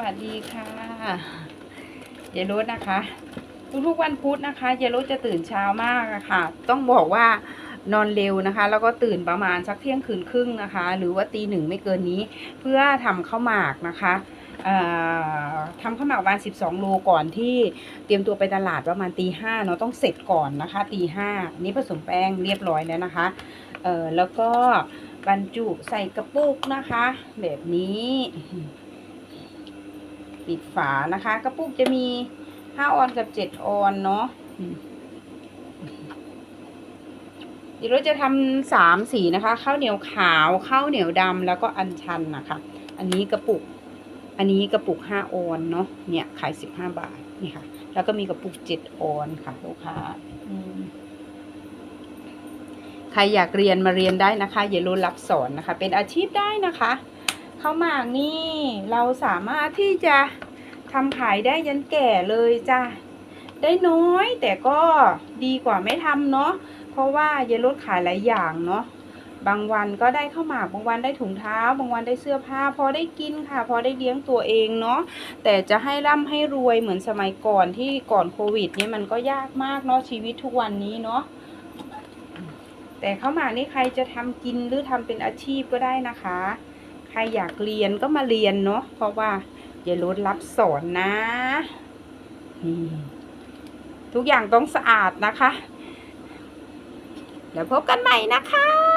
วัสดีค่ะเยายรถนะคะ ทุกๆวันพุธนะคะเยายรถจะตื่นเช้ามากะค่ะ ต้องบอกว่านอนเร็วนะคะ แล้วก็ตื่นประมาณสักเที่ยงคืนครึ่งนะคะ หรือว่าตีหนึ่งไม่เกินนี้ เพื่อทำข้าวหมากนะคะทำข้าวหมากประมาณ12 โลก่อนที่เตรียมตัวไปตลาดประมาณตีห้าเนาะต้องเสร็จก่อนนะคะตีห้านี่ผสมแป้งเรียบร้อยแล้วนะคะเออแล้วก็บรรจุใส่กระปุกนะคะ แบบนี้ ปิดฝานะคะ กระปุกจะมี5ออนกับ7ออนเนาะอืมเดี๋ยวเราจะทำสามสีนะคะข้าวเหนียวขาวข้าวเหนียวดำแล้วก็อัญชันนะคะ อันนี้กระปุก อันนี้กระปุก5ออนเนาะเนี่ยขาย15บาทนี่ค่ะ แล้วก็มีกระปุก7ออนค่ะลูกค้าอืมใครอยากเรียนมาเรียนได้นะคะอย่าลืมรับสอนนะคะ เป็นอาชีพได้นะคะ ข้าวหมากนี่เราสามารถที่จะทำขายได้ยันแก่เลยจ้ะได้น้อยแต่ก็ดีกว่าไม่ทำเนาะเพราะว่าเยายลดขายหลายอย่างเนาะบางวันก็ได้ข้าวหมากบางวันได้ถุงเท้า บางวันได้เสื้อผ้า พอได้กินค่ะ พอได้เลี้ยงตัวเองเนาะแต่จะให้ร่ำให้รวยเหมือนสมัยก่อนที่ก่อนโควิดเนี่ยมันก็ยากมากเนาะชีวิตทุกวันนี้เนาะแต่ข้าวหมากนี่ใครจะทำกินหรือทำเป็นอาชีพก็ได้นะคะ ใครอยากเรียนก็มาเรียนเนาะเพราะว่าอย่าลดรับสอนนะทุกอย่างต้องสะอาดนะคะแล้วพบกันใหม่นะคะ